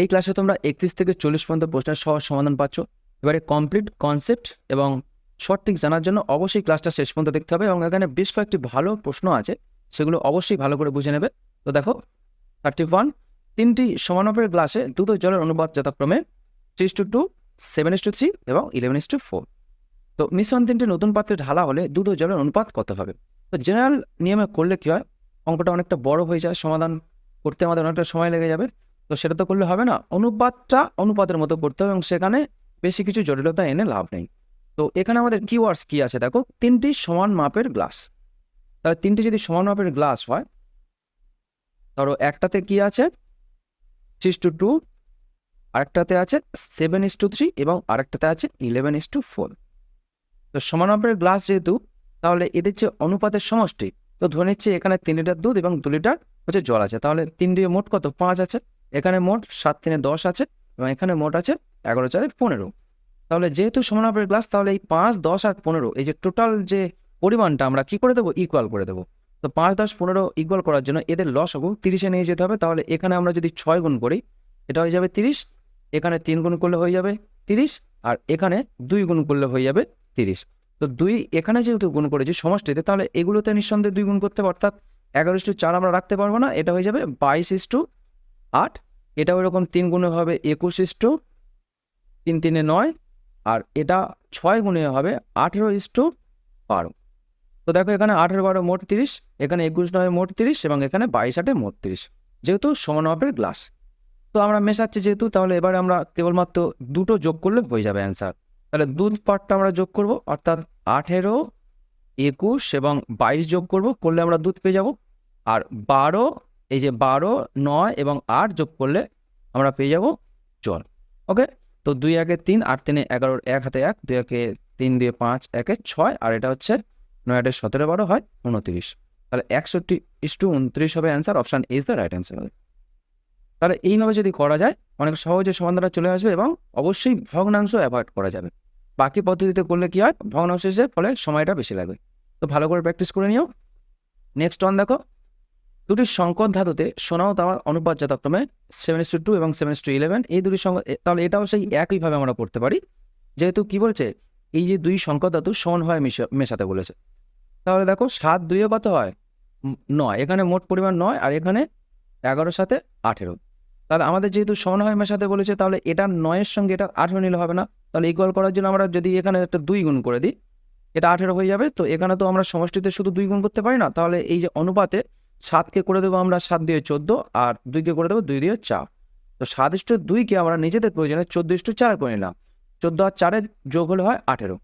এই ক্লাসে তোমরা একত্রিশ থেকে চল্লিশ পর্যন্ত প্রশ্নের সহজ সমাধান পাচ্ছ। এবারে কমপ্লিট কনসেপ্ট এবং সঠিক জানার জন্য অবশ্যই ক্লাসটা শেষ পর্যন্ত দেখতে হবে এবং এখানে বেশ কয়েকটি ভালো প্রশ্ন আছে, সেগুলো অবশ্যই ভালো করে বুঝে নেবে। তো দেখো থার্টি ওয়ান তিনটি সমানমাপের গ্লাসে দুটো জলের অনুপাত যথাক্রমে three to two seven to three এবং ইলেভেন টু ফোর তো মিশ্রণ তিনটি নতুন পাত্রে ঢালা হলে দুটো জলের অনুপাত কত হবে? তো জেনারেল নিয়মে করলে কী হয়? অঙ্কটা অনেকটা বড় হয়ে যায়, সমাধান করতে আমাদের অনেকটা সময় লেগে যাবে। তো সেটা তো করলে হবে না। অনুপাতটা অনুপাতের মতো করতে হবে এবং সেখানে বেশি কিছু জটিলতা এনে লাভ নেই। তো এখানে আমাদের কিওয়ার্ডস কি আছে দেখো? তিনটি সমান মাপের গ্লাস তাহলে তিনটি যদি সমান মাপের গ্লাস হয়, ধরো একটাতে কি আছে? সিক্স টু টু আরেকটাতে আছে সেভেন ইস টু থ্রি এবং আরেকটাতে আছে ইলেভেন ইস টু ফোর তো সমান মাপের গ্লাস যেহেতু, তাহলে এদের যে অনুপাতের সমষ্টি, তো ধরে নিচ্ছি এখানে তিন লিটার দুধ এবং দু লিটার হচ্ছে জল আছে। তাহলে তিন দিয়ে মোট কত? পাঁচ আছে। এখানে মোট সাত তিনে দশ আছে এবং এখানে মোট আছে এগারো চারে পনেরো। তাহলে যেহেতু সমানাপের গ্লাস তাহলে এই পাঁচ, দশ আর পনেরো, এই যে টোটাল যে পরিমাণটা আমরা কি করে দেবো? ইকুয়াল করে দেবো। তো পাঁচ, দশ, পনেরো ইকুয়াল করার জন্য এদের লস হব তিরিশে নিয়ে যেতে হবে। তাহলে এখানে আমরা যদি ছয় গুণ করি, এটা হয়ে যাবে তিরিশ, এখানে তিন গুণ করলে হয়ে যাবে তিরিশ, আর এখানে দুই গুণ করলে হয়ে যাবে তিরিশ। তো দুই, এখানে যেহেতু গুণ করেছি সমষ্টিতে, তাহলে এগুলোতে নিঃসন্দেহে দুই গুণ করতে অর্থাৎ এগারো ইস্টু চার আমরা রাখতে পারব না, এটা হয়ে যাবে বাইশ ইস্টু আট এটা ওইরকম তিন গুণে হবে একুশ তিন তিনে নয়, আর এটা ছয় গুণে হবে আঠেরো ইস্টু বারো। তো দেখো এখানে আঠেরো বারো মোট তিরিশ, এখানে একুশ নয় মোট তিরিশ, এবং এখানে বাইশ আটে মোট তিরিশ, যেহেতু সমান গ্লাস। তো আমরা মেশাচ্ছি যেহেতু, তাহলে এবারে আমরা কেবলমাত্র দুটো যোগ করলে হয়ে যাবে অ্যান্সার। তাহলে দুধ পাটটা আমরা যোগ করব, অর্থাৎ আঠেরো, একুশ এবং বাইশ যোগ করব, করলে আমরা দুধ পেয়ে যাব, আর বারো এই যে বারো, নয় এবং আট যোগ করলে আমরা পেয়ে যাব জল ওকে তো দুই একে তিন, আট তিনে এগারোর এক হাতে এক, দুই একে তিন দিয়ে পাঁচ, একে ছয়, আর এটা হচ্ছে নয় আটে সতেরো বারো হয় উনত্রিশ। তাহলে একষট্টি ইস টু উনত্রিশ হবে answer option is the right answer তাহলে এইভাবে যদি করা যায়, অনেক সহজে সমাধানটা চলে আসবে এবং অবশ্যই ভগ্নাংশ অ্যাভয়েড করা যাবে। বাকি পদ্ধতিতে করলে কি হয়? ভগ্নাংশ এসে ফলে সময়টা বেশি লাগবে। তো ভালো করে প্র্যাকটিস করে নিও। নেক্সট ওয়ান দেখো। দুটি সংকট ধাতুতে সোনা ও তামার অনুপাত যথাক্রমে সেভেন টু টু এবং সেভেন টু ইলেভেন এই দুটি তাহলে এটাও সেই একইভাবে আমরা পড়তে পারি। যেহেতু কি বলছে? এই যে দুই সংকট ধাতু সমান হয় মিশে, মেশাতে বলেছে। তাহলে দেখো সাত দুইয়ে কত হয়? নয়। এখানে মোট পরিমাণ নয় আর এখানে এগারো সাথে আঠেরো। তাহলে আমাদের যেহেতু সমান হয় মেশাতে বলেছে, তাহলে এটা নয়ের সঙ্গে এটা আঠেরো নিলে হবে না। তাহলে ইকুয়াল করার জন্য আমরা যদি এখানে একটা দুই গুণ করে দিই, এটা আঠেরো হয়ে যাবে। তো এখানে তো আমরা সমষ্টিতে শুধু দুই গুণ করতে পারি না। তাহলে এই যে অনুপাতে সাতকে করে দেবো আমরা সাত দিয়ে চোদ্দ, আর দুইকে করে দেবো দুই দিয়ে চার। তো সাত ইস্টু দুইকে আমরা নিজেদের প্রয়োজনে চোদ্দ ইস্টু চার করে নিলাম। চোদ্দ আর চারের যোগ হলে হয় আঠেরো।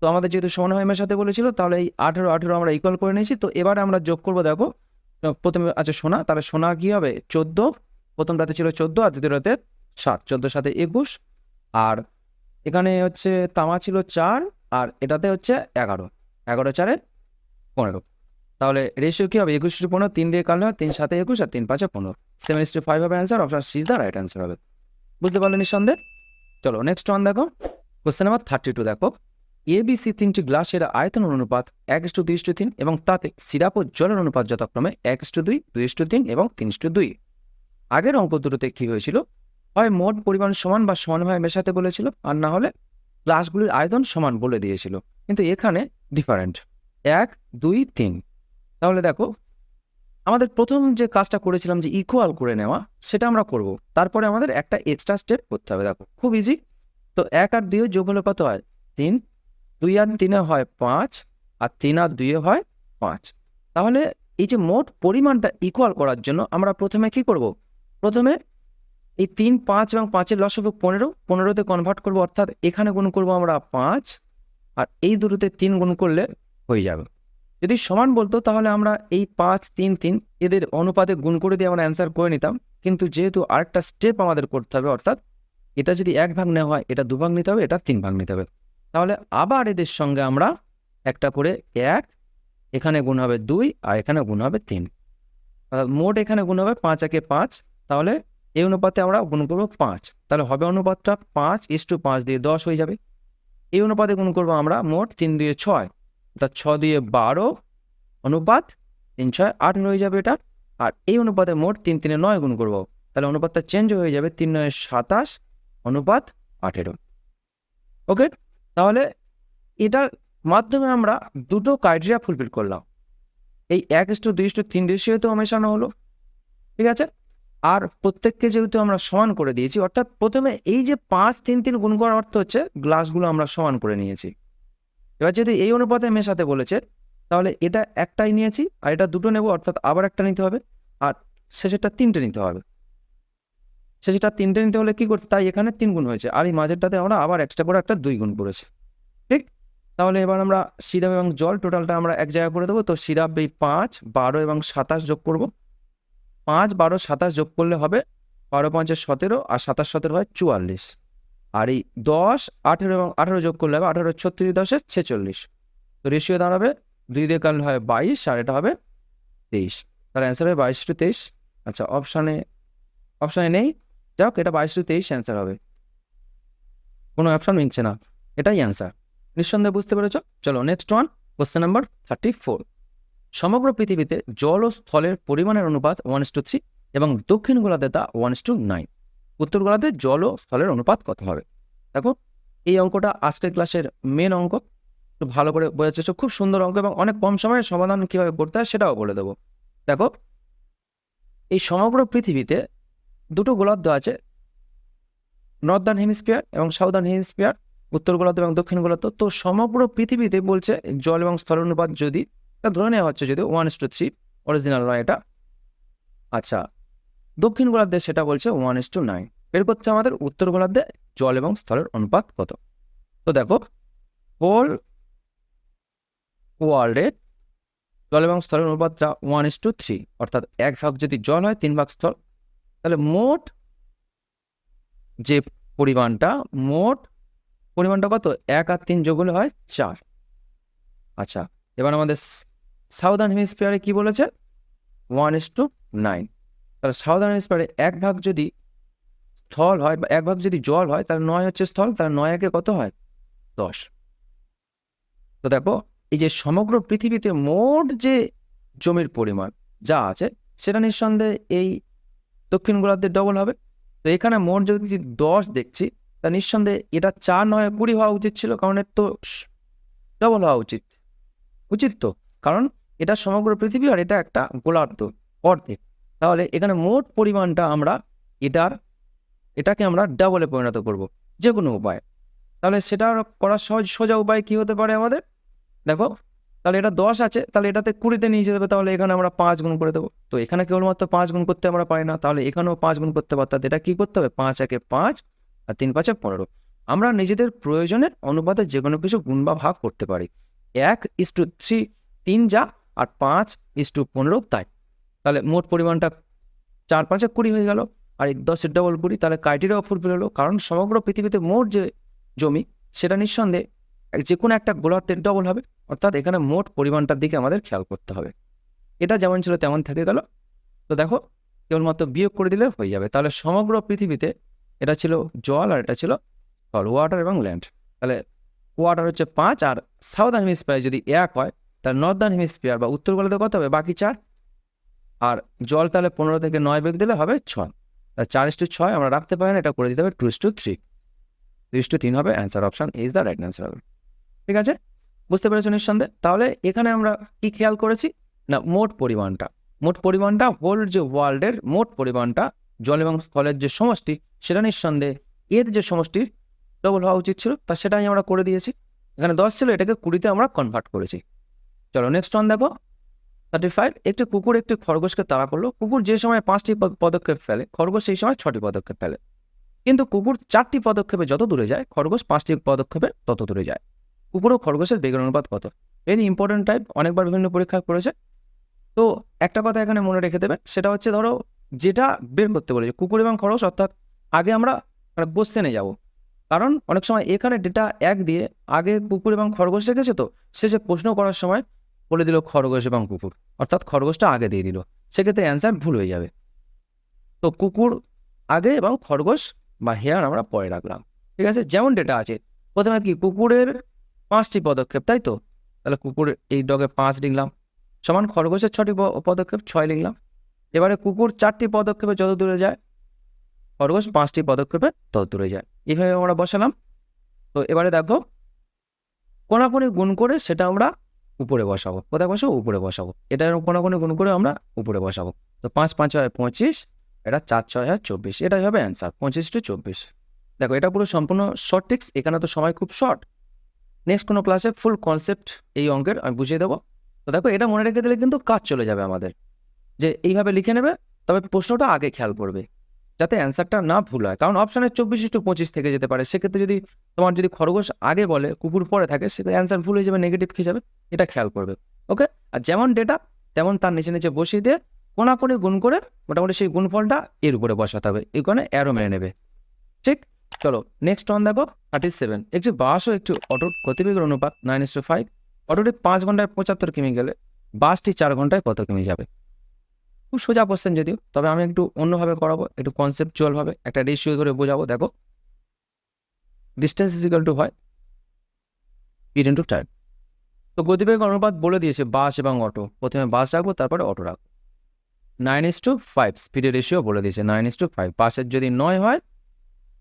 তো আমাদের যেহেতু সমান হয় সাথে বলেছিল, তাহলে এই আঠেরো আঠেরো আমরা ইকুয়াল করে নিয়েছি। তো এবারে আমরা যোগ করব দেখো প্রথমে আছে সোনা, তাহলে সোনা কী হবে? চোদ্দ প্রথমটাতে ছিল চোদ্দ, আর দ্বিতীয়টাতে সাত। চোদ্দোর সাথে একুশ, আর এখানে হচ্ছে তামা ছিল চার, আর এটাতে হচ্ছে এগারো। এগারো চারে পনেরো। তাহলে রেশিও কী হবে? একুশ টু পনেরো, তিন দিয়ে কাটলে হয় তিন সাথে একুশ আর তিন, পাঁচে পনেরো। সেভেন টু ফাইভ হবে answer option C the right answer হবে। বুঝতে পারলে নিঃসন্দেহ? চলো নেক্সট ওয়ান দেখো। কোশ্চেন নাম্বার থার্টি টু দেখো এবিসি তিনটি গ্লাসের আয়তন অনুপাত এক ইস্টু দুই ইস্টু তিন এবং তাতে সিরাপ ও জলের অনুপাত যথাক্রমে এক ইস্টু দুই দুই ইস্টু তিন এবং তিন ইস্টু দুই। আগের অঙ্ক দুটোতে কী হয়েছিল? হয় মোট পরিমাণ সমান বা সমানভাবে মেশাতে বলেছিল, আর না হলে গ্লাসগুলির আয়তন সমান বলে দিয়েছিল। কিন্তু এখানে ডিফারেন্ট এক, দুই, তিন। তাহলে দেখো, আমাদের প্রথম যে কাজটা করেছিলাম যে ইকুয়াল করে নেওয়া, সেটা আমরা করব। তারপরে আমাদের একটা এক্সট্রা স্টেপ করতে হবে। দেখো, খুব ইজি তো এক আর দুইয়ের যোগ হলে কত হয়? তিন। দুই আর তিনে হয় পাঁচ, আর তিন আর দুইয়ে হয় পাঁচ। তাহলে এই যে মোট পরিমাণটা ইকুয়াল করার জন্য আমরা প্রথমে কি করব? প্রথমে এই তিন, পাঁচ এবং পাঁচের লসগু পনেরো। পনেরোতে কনভার্ট করব, অর্থাৎ এখানে গুণ করব আমরা পাঁচ, আর এই দুটোতে তিন গুণ করলে হয়ে যাবে। যদি সমান বলতো, তাহলে আমরা এই পাঁচ, তিন তিন এদের অনুপাতে গুণ করে দিয়ে আমরা অ্যান্সার করে নিতাম। কিন্তু যেহেতু আরেকটা স্টেপ আমাদের করতে হবে, অর্থাৎ এটা যদি এক ভাগ নেওয়া হয়, এটা দু ভাগ নিতে হবে, এটা তিন ভাগ নিতে হবে। তাহলে আবার এদের সঙ্গে আমরা একটা করে এক, এখানে গুণ হবে দুই আর এখানে গুণ হবে তিন। অর্থাৎ মোট এখানে গুণ হবে পাঁচ একে পাঁচ, তাহলে এই অনুপাতে আমরা গুণ করব পাঁচ। তাহলে হবে অনুপাতটা পাঁচ ইস টু পাঁচ দিয়ে দশ হয়ে যাবে। এই অনুপাতে গুণ করব আমরা মোট তিন দিয়ে ছয়। অর্থাৎ ছ দিয়ে বারো অনুপাত তিন ছয় আট হয়ে যাবে এটা। আর এই অনুপাতে মোট তিন তিনে নয় গুণ করব। তাহলে অনুপাতটা চেঞ্জ হয়ে যাবে তিন নয় সাতাশ অনুপাত আঠেরো। ওকে তাহলে এটার মাধ্যমে আমরা দুটো ক্রাইটেরিয়া ফুলফিল করলাম। এই এক ইস্টু দুই ইস্টু তিন রেশিওতে মেশানো হলো। ঠিক আছে? আর প্রত্যেককে যেহেতু আমরা সমান করে দিয়েছি, অর্থাৎ প্রথমে এই যে পাঁচ তিন তিন গুণ করার অর্থ হচ্ছে গ্লাসগুলো আমরা সমান করে নিয়েছি। এবার যদি এই অনুপাতে মেশাতে বলেছে, তাহলে এটা একটাই নিয়েছি আর এটা দুটো নেব, অর্থাৎ আবার একটা নিতে হবে আর শেষেরটা তিনটে নিতে হবে। শেষেরটা তিনটে নিতে হলে কি করতে, তাই এখানে তিন গুণ হয়েছে আর এই মাঝেরটাতে আমরা আবার এক্সট্রা করে একটা দুই গুণ করেছি। ঠিক? তাহলে এবার আমরা সিরাপ এবং জল টোটালটা আমরা এক জায়গায় করে দেবো, তো সিরাপ এই পাঁচ, বারো এবং সাতাশ যোগ করব। পাঁচ, বারো, সাতাশ যোগ করলে হবে বারো, পাঁচে সতেরো আর সাতাশ, সতেরো হয় চুয়াল্লিশ। আর এই দশ, আঠেরো এবং আঠেরো যোগ করলে হবে আঠেরো ছত্রিশ দশে ছেচল্লিশ। তো রেশিও দাঁড়াবে দুই দিয়ে কারণ হয় বাইশ আর এটা হবে তেইশ। তার অ্যান্সার হবে বাইশ টু তেইশ। আচ্ছা অপশানে অপশানে নেই। যাক, এটা বাইশ টু তেইশ অ্যান্সার হবে। কোনো অপশান মিলছে না। এটাই অ্যান্সার নিঃসন্দেহে বুঝতে পেরেছ? চলো next one question number thirty four সমগ্র পৃথিবীতে জল ও স্থলের পরিমাণের অনুপাত ওয়ান টু থ্রি এবং দক্ষিণ গোলাতে তা ওয়ান টু নাইন উত্তর গোলাতে জল ও স্থলের অনুপাত কত হবে? দেখো, এই অঙ্কটা আজকের ক্লাসের মেন অঙ্ক। একটু ভালো করে বোঝার চেষ্টা, খুব সুন্দর অঙ্ক এবং অনেক কম সময়ে সমাধান কীভাবে করতে হয় সেটাও বলে দেবো। দেখো, এই সমগ্র পৃথিবীতে দুটো গোলার্ধ আছে নর্দার্ন হেমিস্ফিয়ার এবং সাউদার্ন হেমিস্ফিয়ার উত্তর গোলার্ধ এবং দক্ষিণ গোলার্ধ। তো সমগ্র পৃথিবীতে বলছে জল এবং স্থল অনুপাত যদি ধরে নেওয়া হচ্ছে যদি one is to three original নয় এটা। আচ্ছা দক্ষিণ গোলার্ধে সেটা বলছে ওয়ান ইস টু নাইন বের করছে আমাদের উত্তর গোলার্ধে জল এবং স্থলের অনুপাত কত। তো দেখো হোল ওয়ার্ল্ডে জল এবং স্থলের অনুপাতটা ওয়ান ইস টু থ্রি অর্থাৎ এক ভাগ যদি জল হয়, তিন ভাগ স্থল, তাহলে মোট যে পরিমাণটা, মোট পরিমাণটা কত? এক আর তিন যোগ হলে হয় চার। আচ্ছা এবার আমাদের সাউদার্ন হেমিস্ফিয়ারে কি বলেছে? ওয়ান ইস টু নাইন তাহলে সাউদার্ন হেমিস্ফিয়ারে এক ভাগ যদি স্থল হয় বা এক ভাগ যদি জল হয়, তাহলে নয় হচ্ছে স্থল, তাহলে নয় একে কত হয়? দশ। তো দেখো, এই যে সমগ্র পৃথিবীতে মোট যে জমির পরিমাণ যা আছে, সেটা নিঃসন্দেহে এই দক্ষিণ গোলার্ধের ডবল হবে। তো এখানে মোট যদি দশ দেখছি তা নিঃসন্দেহে এটা চার নয় কুড়ি হওয়া উচিত ছিল, কারণ এর তো ডবল হওয়া উচিত। উচিত তো, কারণ এটা সমগ্র পৃথিবী আর এটা একটা গোলার্ধ অর্ধেক। তাহলে এখানে মোট পরিমাণটা আমরা এটার, এটাকে আমরা ডাবলে পরিণত করব যে কোনো উপায়। তাহলে সেটা করার সহজ, সোজা উপায় কি হতে পারে আমাদের? দেখো, তাহলে এটা দশ আছে, তাহলে এটাতে কুড়িতে নিয়ে যেতে হবে, তাহলে এখানে আমরা পাঁচ গুণ করে দেবো। তো এখানে কেবলমাত্র পাঁচ গুণ করতে আমরা পারি না, তাহলে এখানেও পাঁচ গুণ করতে পারতাম এটা কি করতে হবে? পাঁচ একে পাঁচ আর তিন পাঁচে পনেরো। আমরা নিজেদের প্রয়োজনের অনুপাতে যে কোনো কিছু গুণ বা ভাগ করতে পারি। এক ইস টু থ্রি, তিন যা, আর পাঁচ ইস টু পনেরো, তাই। তাহলে মোট পরিমাণটা চার পাঁচে কুড়ি হয়ে গেল। আর দশের ডবল কুড়ি, তাহলে ক্রাইটেরিয়া ফুলফিল হলো। কারণ সমগ্র পৃথিবীতে মোট যে জমি, সেটা নিঃসন্দেহে যে কোনো একটা গোলার্ধের ডবল হবে। অর্থাৎ এখানে মোট পরিমাণটার দিকে আমাদের খেয়াল করতে হবে। এটা যেমন ছিল তেমন থেকে গেল। তো দেখো, কেবলমাত্র বিয়োগ করে দিলে হয়ে যাবে। তাহলে সমগ্র পৃথিবীতে এটা ছিল জল আর এটা ছিল স্থল ওয়াটার এবং ল্যান্ড তাহলে ওয়াটার হচ্ছে পাঁচ আর সাউদার্ন হেমিস্ফিয়ার যদি এক হয়, তাহলে নর্দার্ন হেমিস্ফিয়ার বা উত্তর গোলার্ধে কত হবে? বাকি চার। আর জল তাহলে পনেরো থেকে নয় বেগ দিলে হবে ছয়। চার টু ছয় আমরা রাখতে পারি না, এটা করে দিতে হবে two to three. Two to তিন হবে answer option is the right answer. হবে ঠিক আছে? বুঝতে পেরেছ নিঃসন্দেহে? তাহলে এখানে আমরা কি খেয়াল করেছি? না, মোট পরিমাণটা। মোট পরিমাণটা হোল যে ওয়ার্ল্ডের মোট পরিমাণটা, জল এবং স্থলের যে সমষ্টি, সেটা নিঃসন্দেহে এর যে সমষ্টির ডবল হওয়া উচিত ছিল, তা সেটাই আমরা করে দিয়েছি। এখানে দশ ছিল, এটাকে কুড়িতে আমরা কনভার্ট করেছি। চলো নেক্সট ওয়ান দেখো। থার্টি ফাইভ একটি কুকুর একটি খরগোশকে তাড়া করল। কুকুর যে সময় পাঁচটি পদক্ষেপ ফেলে, খরগোশ সেই সময় ছটি পদক্ষেপ ফেলে। কিন্তু কুকুর চারটি পদক্ষেপে যত দূরে যায়, খরগোশ পাঁচটি পদক্ষেপে তত দূরে যায়। কুকুর ও খরগোশের বেগের অনুপাত কত? এর ইম্পর্টেন্ট টাইপ অনেকবার বিভিন্ন পরীক্ষা করেছে। তো একটা কথা এখানে মনে রেখে দেবে, সেটা হচ্ছে ধরো যেটা বের করতে বলেছে, কুকুর এবং খরগোশ, অর্থাৎ আগে আমরা মানে কোশ্চেনে যাব। কারণ অনেক সময় এখানে ডেটা এক দিয়ে আগে কুকুর এবং খরগোশ রেখেছে তো, শেষে প্রশ্ন করার সময় বলে দিল খরগোশ এবং কুকুর। অর্থাৎ খরগোশটা আগে দিয়ে দিল। সেক্ষেত্রে অ্যান্সার ভুল হয়ে যাবে। তো কুকুর আগে এবং খরগোশ বা হেয়ার আমরা পরে রাখলাম। ঠিক আছে? যেমন ডেটা আছে। প্রথমে কি কুকুরের পাঁচটি পদক্ষেপ, তাই তো? তাহলে কুকুর এই ডগে পাঁচ লিখলাম। সমান খরগোশের ছটি পদক্ষেপ, ছয় লিখলাম। এবারে কুকুর চারটি পদক্ষেপে যত দূরে যায়, খরগোশ পাঁচটি পদক্ষেপে তত দূরে যায়। এইভাবে আমরা বসালাম। তো এবারে দেখো, কোনাকুনি গুণ করে সেটা আমরা উপরে বসাবো। কোথায় বসাবো? উপরে বসাবো। এটা কোনো কোনো গুণ করে আমরা উপরে বসাবো। তো পাঁচ পাঁচ হয় পঁচিশ, এটা চার, ছয় হয় চব্বিশ। এটাই হবে অ্যান্সার পঁচিশ টু চব্বিশ। দেখো, এটা পুরো সম্পূর্ণ শর্ট টিক্স এখানে তো সময় খুব শর্ট নেক্সট কোনো ক্লাসে ফুল কনসেপ্ট এই অঙ্কের আমি বুঝিয়ে দেবো। তো দেখো, এটা মনে রেখে দিলে কিন্তু কাজ চলে যাবে আমাদের। যে এইভাবে লিখে নেবে, তবে প্রশ্নটা আগে খেয়াল করবে। যাতে অ্যান্সারটা না ভুল হয়। কারণ অপশানে চব্বিশ টু পঁচিশ থেকে যেতে পারে। সেক্ষেত্রে যদি তোমার যদি খরগোশ আগে বলে, কুকুর পরে থাকে, সেক্ষেত্রে অ্যান্সার ভুল হয়ে যাবে নেগেটিভ খেয়ে যাবে। এটা খেয়াল করবে। ওকে আর যেমন ডেটা তেমন তার নিচে নিচে বসিয়ে দিয়ে কোনা করে গুণ করে মোটামুটি সেই গুণফলটা এর উপরে বসাতে হবে। এখানে অ্যারো মেরে নেবে। ঠিক? চলো নেক্সট ওয়ান দেখো থার্টি সেভেন একটি বাস ও একটি অটোর গতিবেগের অনুপাত নাইন ইস টু ফাইভ অটোটি পাঁচ ঘন্টায় পঁচাত্তর কিমি গেলে বাসটি চার ঘন্টায় কত কিমি যাবে? খুব সোজা কোশ্চেন যদিও, তবে আমি একটু অন্যভাবে করাবো, একটু কনসেপচুয়ালভাবে একটা রেশিও ধরে বোঝাবো, দেখো। ডিস্টেন্স ইজিক্যাল টু হয় স্পিড ইন্টু টাইম তো গতিবেগ অনুপাত বলে দিয়েছে বাস এবং অটো। প্রথমে বাস রাখব, তারপরে অটো রাখব। নাইন ইস টু ফাইভ স্পিডের রেশিও বলে দিয়েছে নাইন ইস টু ফাইভ বাসের যদি নয় হয়,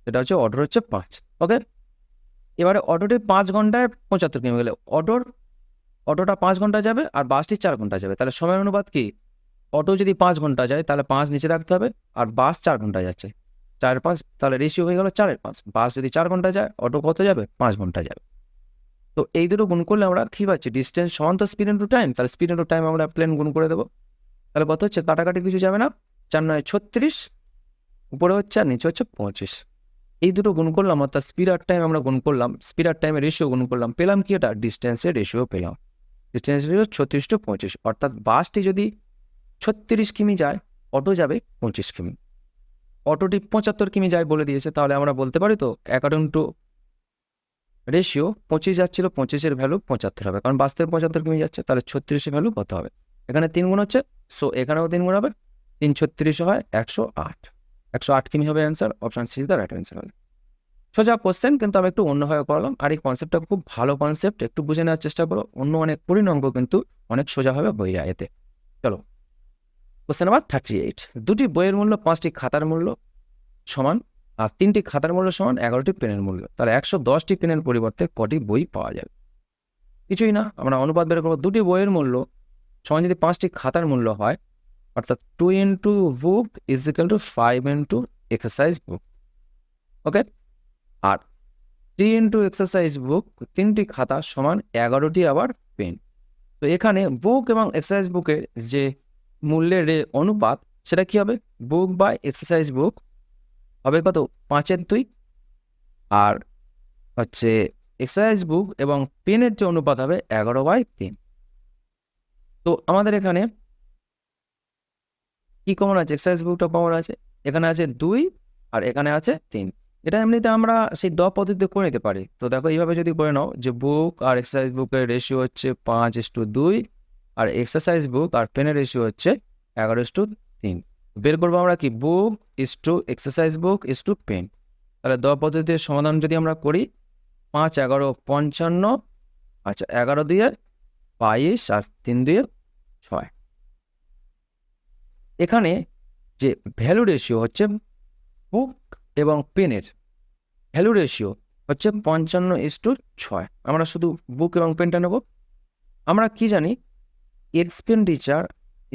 সেটা হচ্ছে অটোর হচ্ছে পাঁচ ওকে এবারে অটোটি পাঁচ ঘন্টায় পঁচাত্তর কিমি গেলে, অটোর, অটোটা পাঁচ ঘণ্টা যাবে আর বাসটি চার ঘণ্টা যাবে। তাহলে সময় অনুপাত কি? অটো যদি পাঁচ ঘণ্টা যায়, তাহলে পাঁচ নিচে রাখতে হবে আর বাস চার ঘণ্টা যাচ্ছে। চার পাঁচ, তাহলে রেশিও হয়ে গেল চারের পাঁচ। বাস যদি চার ঘণ্টা যায়, অটো কত যাবে? পাঁচ ঘণ্টা যাবে। তো এই দুটো গুণ করলে আমরা কী পাচ্ছি? ডিস্টেন্স সমান তো স্পিড ইন্টু টাইম তাহলে স্পিড ইন্টু টাইম আমরা প্লেন গুণ করে দেবো। তাহলে কত হচ্ছে? কাটাকাটি কিছু যাবে না। চার নয় ছত্রিশ, উপরে হচ্ছে আর নিচে হচ্ছে পঁচিশ। এই দুটো গুণ করলাম, অর্থাৎ স্পিড আর টাইম আমরা গুণ করলাম স্পিড আর টাইমের রেশিও গুণ করলাম, পেলাম কি এটা? ডিস্টেন্সের রেশিও পেলাম। ডিস্টেন্স রেশিও ছত্রিশ টু পঁচিশ, অর্থাৎ বাসটি যদি ছত্রিশ কিমি যায়, অটো যাবে পঁচিশ কিমি। অটোটি পঁচাত্তর কিমি যায় বলে দিয়েছে, তাহলে আমরা বলতে পারি তো অ্যাকর্ডিং টু রেশিও পঁচিশ যাচ্ছিল, পঁচিশের ভ্যালু পঁচাত্তর হবে। কারণ বাস্তবে পঁচাত্তর কিমি যাচ্ছে, তাহলে ছত্রিশের ভ্যালু কত হবে? এখানে তিন গুণ হচ্ছে সো এখানেও তিন গুণ হবে, তিন ছত্রিশ হয় একশো আট। একশো আট কিমি হবে answer option C the right answer হবে। সোজা কোশ্চেন কিন্তু আমি একটু অন্যভাবে করলাম আর এই কনসেপ্টটা খুব ভালো কনসেপ্ট একটু বুঝে নেওয়ার চেষ্টা করো, অন্য অনেক অঙ্ক কিন্তু অনেক সোজাভাবে বই যায় এতে। চলো। কোশ্চেন নাম্বার থার্টি এইট দুটি বইয়ের মূল্য, পাঁচটি খাতার মূল্য সমান আর তিনটি খাতার মূল্য সমান এগারোটি পেনের মূল্য। তাহলে একশো দশটি পেনের পরিবর্তে কটি বই পাওয়া যাবে? কিছুই না, আমরা অনুপাত বের করব। দুটি বইয়ের মূল্য সমান যদি পাঁচটি খাতার মূল্য হয়, অর্থাৎ two into book is equal to five into exercise book okay R three into exercise book তিনটি খাতা সমান এগারোটি আবার পেন তো এখানে বুক এবং এক্সারসাইজ বুকের যে মূল্যের অনুপাত, সেটা কি হবে? বুক বাই এক্সারসাইজ বুক হবে কত? পাঁচের দুই। আর হচ্ছে এক্সারসাইজ বুক এবং পেনের যে অনুপাত হবে এগারো বাই তিন। তো আমাদের এখানে কি কমন আছে? এক্সারসাইজ বুকটা কমন আছে। এখানে আছে দুই আর এখানে আছে তিন। এটা এমনিতে আমরা সেই দ পদ্ধতিতে করে নিতে পারি। তো দেখো এইভাবে যদি করে নাও যে বুক আর এক্সারসাইজ বুকের রেশিও হচ্ছে পাঁচ ইস টু দুই আর এক্সারসাইজ বুক আর পেনের রেশিও হচ্ছে এগারো ইস টু তিন। বের করব আমরা কি? Book is to exercise book is to pen তাহলে দ পদ্ধতির সমাধান যদি আমরা করি, পাঁচ, এগারো, পঞ্চান্ন আচ্ছা এগারো দিয়ে বাইশ আর তিন দিয়ে ছয়। এখানে যে ভ্যালু রেশিও হচ্ছে বুক এবং পেনের ভ্যালু রেশিও হচ্ছে পঞ্চান্ন ইস টু ছয়। আমরা শুধু বুক এবং পেনটা নেব। আমরা কি জানি? এক্সপেন্ডিচার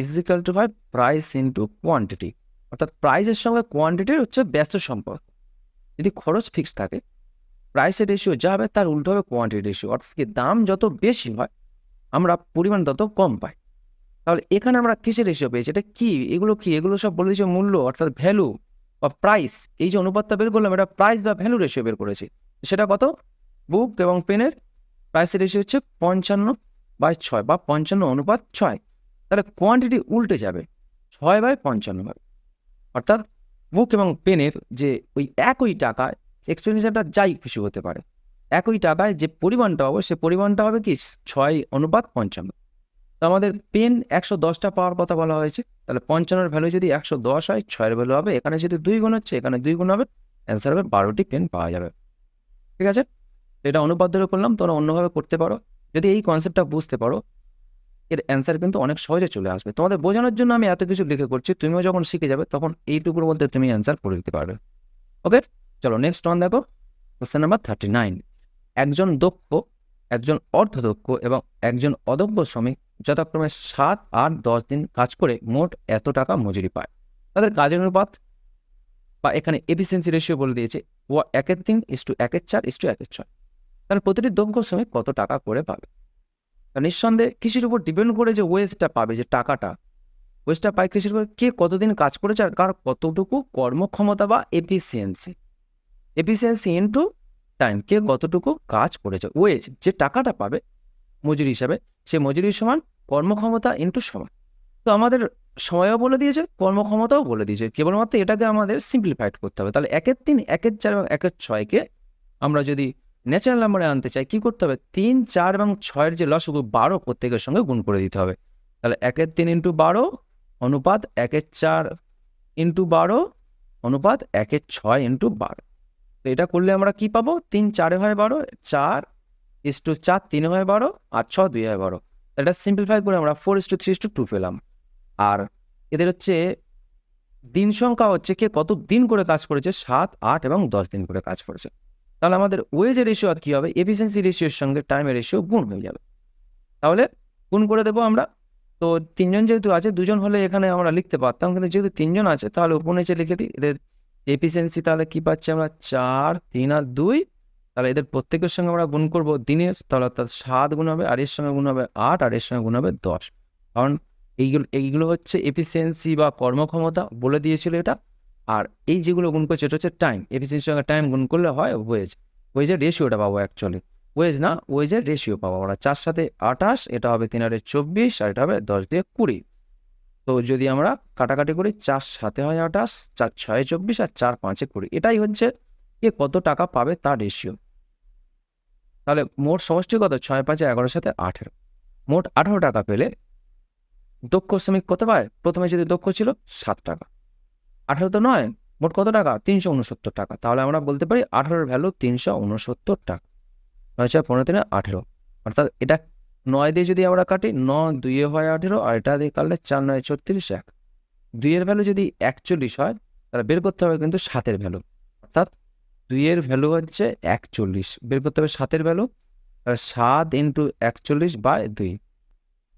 ইজিক্যাল টু হয় প্রাইস ইন্টু কোয়ান্টিটি অর্থাৎ প্রাইসের সঙ্গে কোয়ান্টিটির হচ্ছে ব্যস্ত সম্পর্ক। যদি খরচ ফিক্স থাকে প্রাইসের রেশিও যা হবে তার উল্টো হবে কোয়ান্টিটি রেশিও অর্থাৎ কি দাম যত বেশি হয়, আমরা পরিমাণ তত কম পাই। তাহলে এখানে আমরা কিসের রেশিও পেয়েছি? এটা কি? এগুলো কি? এগুলো সব বলে দিয়েছে মূল্য, অর্থাৎ ভ্যালু বা প্রাইস এই যে অনুপাতটা বের করলাম, এটা প্রাইস বা ভ্যালু রেশিও বের করেছি। সেটা কত? বুক এবং পেনের প্রাইসের রেশিও হচ্ছে পঞ্চান্ন বাই ছয় বা পঞ্চান্ন অনুপাত ছয়। তাহলে কোয়ান্টিটি উল্টে যাবে ছয় বাই পঞ্চান্ন। হবে অর্থাৎ বুক এবং পেনের যে ওই একই টাকায় এক্সপেন্ডিচারটা যাই খুশি হতে পারে। একই টাকায় যে পরিমাণটা হবে, সে পরিমাণটা হবে কি? ছয় অনুপাত পঞ্চান্ন। তো আমাদের পেন একশো দশটা পাওয়ার কথা বলা হয়েছে। তাহলে পঞ্চান্নর ভ্যালু যদি একশো দশ হয়, ছয়ের ভ্যালু হবে, এখানে যদি দুই গুণ হচ্ছে, এখানে দুই গুণ হবে অ্যান্সার হবে বারোটি পেন পাওয়া যাবে। ঠিক আছে? এটা অনুপাত ধরে করলাম, তোমরা অন্যভাবে করতে পারো। যদি এই কনসেপ্টটা বুঝতে পারো, এর অ্যান্সার কিন্তু অনেক সহজে চলে আসবে। তোমাদের বোঝানোর জন্য আমি এত কিছু লিখে করছি, তুমিও যখন শিখে যাবে তখন এইটুকুর মধ্যে তুমি অ্যান্সার করে দিতে পারবে। ওকে চলো নেক্সট ওয়ান দেখো। কোশ্চেন নাম্বার থার্টি নাইন একজন দক্ষ, একজন অর্ধদক্ষ এবং একজন অদক্ষ শ্রমিক যথাক্রমে সাত, আট, দশ দিন কাজ করে মোট এত টাকা মজুরি পায়। তাদের কাজের অনুপাত বা এখানে এফিসিয়েন্সি রেশিও বলে দিয়েছে। ও একের তিন ইস টু একের চার ইস টু একের ছয়। তাহলে প্রতিটি দক্ষ শ্রমিক কত টাকা করে পাবে? নিঃসন্দেহে কৃষির উপর ডিপেন্ড করে যে ওয়েজটা পাবে, যে টাকাটা। ওয়েজটা পায় কৃষির উপর কে কতদিন কাজ করেছে আর কার কতটুকু কর্মক্ষমতা বা এফিসিয়েন্সি এফিসিয়েন্সি ইন্টু টাইম কে কতটুকু কাজ করেছে? ওয়েজ যে টাকাটা পাবে মজুরি হিসাবে, সে মজুরি সমান কর্মক্ষমতা ইন্টু সময় তো আমাদের সময়ও বলে দিয়েছে, কর্মক্ষমতাও বলে দিয়েছে। কেবলমাত্র এটাকে আমাদের সিম্পলিফাইড করতে হবে। তাহলে একের তিন, একের চার এবং একের ছয়কে আমরা যদি ন্যাচারাল নাম্বারে আনতে চাই, কি করতে হবে? তিন, চার এবং ছয়ের যে লসগু বারো প্রত্যেকের সঙ্গে গুণ করে দিতে হবে। তাহলে একের তিন ইন্টু বারো, অনুপাত একের চার ইন্টু বারো, অনুপাত একের ছয় ইন্টু বারো। তো এটা করলে আমরা কি পাবো? তিন, চারে হয় বারো, চার ইস টু চার, তিনে হয় বারো, আর ছ দুই হয় বারো। এটা সিম্পলিফাই করে আমরা four is to three is to two পেলাম। আর এদের হচ্ছে দিন সংখ্যা হচ্ছে কে? কত দিন করে কাজ করেছে? সাত, আট এবং দশ দিন করে কাজ করেছে। তাহলে আমাদের ওয়েজের রেশিও কী হবে? এফিসিয়েন্সি রেশিওর সঙ্গে টাইমের রেশিও গুণ হয়ে যাবে। তাহলে গুণ করে দেবো আমরা। তো তিনজন যেহেতু আছে, দুজন হলে এখানে আমরা লিখতে পারতাম, কিন্তু যেহেতু তিনজন আছে, তাহলে উপর নিচে লিখে দিই। এদের এফিসিয়েন্সি তাহলে কি পাচ্ছি আমরা? চার, তিন আর দুই। তাহলে এদের প্রত্যেকের সঙ্গে আমরা গুণ করব দিনে তাহলে অর্থাৎ সাত গুণ হবে, আর এর সঙ্গে গুণ হবে আট, আর এর সঙ্গে গুণ হবে দশ। কারণ এইগুলো এইগুলো হচ্ছে এফিসিয়েন্সি বা কর্মক্ষমতা, বলে দিয়েছিল এটা। আর এই যেগুলো গুণ করছে, এটা হচ্ছে টাইম এফিসিয়েন্সির সঙ্গে টাইম গুণ করলে হয় ওয়েজ ওয়েজের রেশিওটা পাবো অ্যাকচুয়ালি ওয়েজ না ওয়েজের রেশিও পাবো আমরা। চার সাথে আঠাশ, এটা হবে তিন আটে চব্বিশ আর এটা হবে দশ দিয়ে কুড়ি। তো যদি আমরা কাটাকাটি করি, চার সাথে হয় আঠাশ, চার ছয় চব্বিশ আর চার পাঁচে কুড়ি। এটাই হচ্ছে কে কত টাকা পাবে তার রেশিও তাহলে মোট সমষ্টি কত? ছয় পাঁচে এগারোর সাথে আঠেরো। মোট আঠারো টাকা পেলে দক্ষ শ্রমিক কত পায়? প্রথমে যদি দক্ষ ছিল, সাত টাকা। আঠারো তো নয়, মোট কত টাকা? তিনশো উনসত্তর টাকা। তাহলে আমরা বলতে পারি আঠারোর ভ্যালু তিনশো উনসত্তর টাকা। নয় ছয় পনেরো তিনে আঠেরো। অর্থাৎ এটা নয় দিয়ে যদি আমরা কাটি ন দুইয়ে হয় আঠেরো, আর এটা দিয়ে কাটলে চার নয় ছত্রিশ এক। দুইয়ের ভ্যালু যদি একচল্লিশ হয়, তাহলে বের করতে হবে কিন্তু সাতের ভ্যালু অর্থাৎ দুইয়ের ভ্যালু হচ্ছে একচল্লিশ। বের করতে হবে সাতের ভ্যালু তাহলে সাত ইন্টু একচল্লিশ বাই দুই।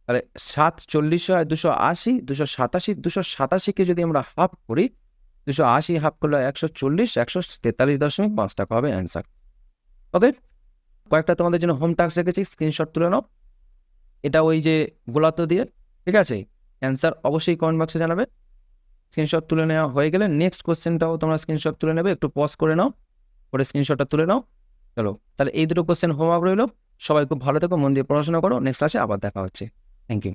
তাহলে সাত চল্লিশ হয় দুশো আশি, দুশো সাতাশি, দুশো সাতাশিকে যদি আমরা হাফ করি দুশো আশি হাফ করলে একশো চল্লিশ, একশো তেতাল্লিশ দশমিক পাঁচ টাকা হবে অ্যান্সার। ওকে, কয়েকটা তোমাদের জন্য হোম টাস্ক রেখেছি, স্ক্রিনশট তুলে নাও। এটা ওই যে গোলাত দিয়ে, ঠিক আছে? অ্যান্সার অবশ্যই কমেন্ট বক্সে জানাবে। স্ক্রিনশট তুলে নেওয়া হয়ে গেলে নেক্সট কোশ্চেনটাও তোমরা স্ক্রিনশট তুলে নেবে, একটু পজ করে নাও করে স্ক্রিনশটটা তুলে নাও। চলো, তাহলে এই দুটো কোশ্চেন হোমওয়ার্ক রইল। সবাই খুব ভালো থেকো, মন দিয়ে পড়াশোনা করো। নেক্সট ক্লাসে আবার দেখা হচ্ছে। Thank you